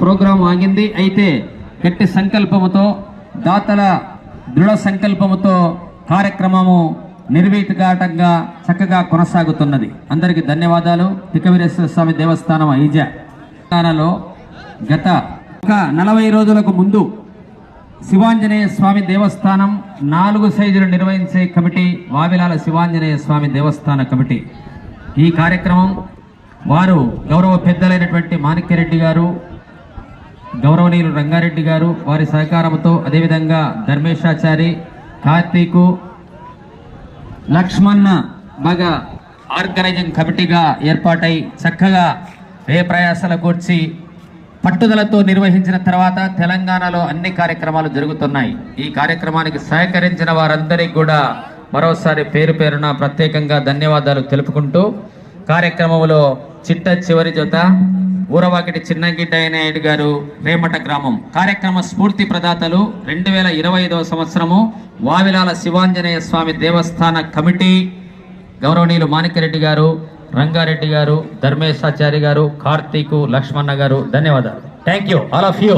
Programme ఆగింది. అయితే గట్టి సంకల్పముతో దాతల దృఢ సంకల్పముతో కార్యక్రమము నిర్వీతఘాటంగా చక్కగా కొనసాగుతున్నది. అందరికీ ధన్యవాదాలు. తికవీరేశ్వర స్వామి దేవస్థానం ఐజా. తెలంగాణలో గత ఒక నలభై రోజులకు ముందు శివాంజనేయ స్వామి దేవస్థానం నాలుగు సైజులు నిర్వహించే కమిటీ వావిలాల శివాంజనేయ స్వామి దేవస్థాన కమిటీ. ఈ కార్యక్రమం వారు గౌరవ పెద్దలైనటువంటి మాణిక్యరెడ్డి గారు గౌరవనీయులు రంగారెడ్డి గారు వారి సహకారంతో అదేవిధంగా ధర్మేశాచారి కార్తీకు లక్ష్మణ మగ ఆర్గనైజింగ్ కమిటీగా ఏర్పాటై చక్కగా ఏ ప్రయాసాల కూర్చి పట్టుదలతో నిర్వహించిన తర్వాత తెలంగాణలో అన్ని కార్యక్రమాలు జరుగుతున్నాయి. ఈ కార్యక్రమానికి సహకరించిన వారందరికీ కూడా మరోసారి పేరు పేరున ప్రత్యేకంగా ధన్యవాదాలు తెలుపుకుంటూ కార్యక్రమంలో చిట్ట చివరి జత ఊరవాకిటి చిన్నగిడ్డ నాయుడు గారు రేమట గ్రామం. కార్యక్రమ స్ఫూర్తి ప్రదాతలు రెండు వేల ఇరవై ఐదవ సంవత్సరము వావిలాల శివాంజనేయ స్వామి దేవస్థాన కమిటీ గౌరవనీయులు మాణిక్యరెడ్డి గారు రంగారెడ్డి గారు ధర్మేశాచారి గారు కార్తీకు లక్ష్మణ గారు. ధన్యవాదాలు. Thank you all of you